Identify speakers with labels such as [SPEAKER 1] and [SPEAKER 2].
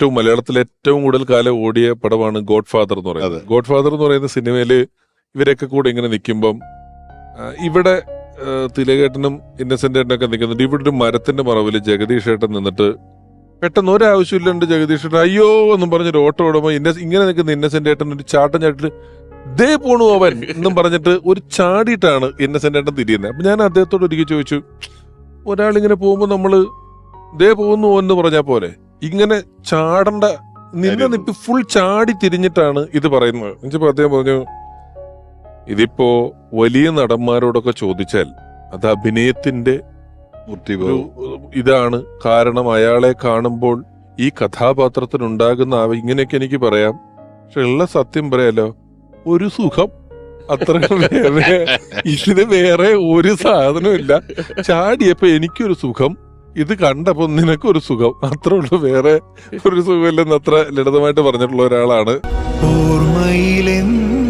[SPEAKER 1] ഏറ്റവും മലയാളത്തിൽ ഏറ്റവും കൂടുതൽ കാലം ഓടിയ പടമാണ് ഗോഡ് ഫാദർ എന്ന് പറയുന്നത്. ഗോഡ് ഫാദർ എന്ന് പറയുന്ന സിനിമയിൽ ഇവരൊക്കെ കൂടെ ഇങ്ങനെ നിൽക്കുമ്പം ഇവിടെ തിലകേട്ടനും ഇന്നസെന്റ് ഏട്ടനൊക്കെ നിൽക്കുന്നുണ്ട്. ഇവിടെ ഒരു മരത്തിന്റെ മറവിൽ ജഗദീഷ് ഏട്ടൻ നിന്നിട്ട് പെട്ടെന്ന് ഒരാവശ്യമില്ലാണ്ട് ജഗദീഷ് ഏട്ടൻ അയ്യോ എന്നും പറഞ്ഞൊരു ഓട്ടോ ഓടുമ്പോൾ ഇന്ന ഇങ്ങനെ നിൽക്കുന്ന ഇന്നസെന്റ് ഏട്ടൻ ഒരു ചാട്ടം ചാട്ടിട്ട് ദേ പോണു അവൻ എന്നും പറഞ്ഞിട്ട് ഒരു ചാടിയിട്ടാണ് ഇന്നസെന്റ് ഏട്ടൻ തിരിയുന്നത്. അപ്പൊ ഞാൻ അദ്ദേഹത്തോട് ഒരിക്കൽ ചോദിച്ചു ഒരാളിങ്ങനെ പോകുമ്പോൾ നമ്മൾ ദേ പോകുന്നു എന്ന് പറഞ്ഞാൽ പോലെ ഇങ്ങനെ ചാടണ്ട നിന്ന നിപ്പി ഫുൾ ചാടി തിരിഞ്ഞിട്ടാണ് ഇത് പറയുന്നത്. എന്നുവെച്ചപ്പോ അദ്ദേഹം പറഞ്ഞു ഇതിപ്പോ വലിയ നടന്മാരോടൊക്കെ ചോദിച്ചാൽ അത് അഭിനയത്തിന്റെ ഇതാണ്. കാരണം അയാളെ കാണുമ്പോൾ ഈ കഥാപാത്രത്തിനുണ്ടാകുന്ന ആ ഇങ്ങനെയൊക്കെ എനിക്ക് പറയാം. പക്ഷെ ഉള്ള സത്യം പറയാലോ ഒരു സുഖം. അത്ര വേറെ ഇതിന് വേറെ ഒരു സാധനവും ഇല്ല. ചാടിയപ്പോ എനിക്കൊരു സുഖം. ഇത് കണ്ടപ്പോ നിനക്കൊരു സുഖം. അത്ര ഉള്ളു. വേറെ ഒരു സുഖമില്ലെന്ന് അത്ര ലളിതമായിട്ട് പറഞ്ഞിട്ടുള്ള ഒരാളാണ്.
[SPEAKER 2] ഓർമ്മയിലെന്നും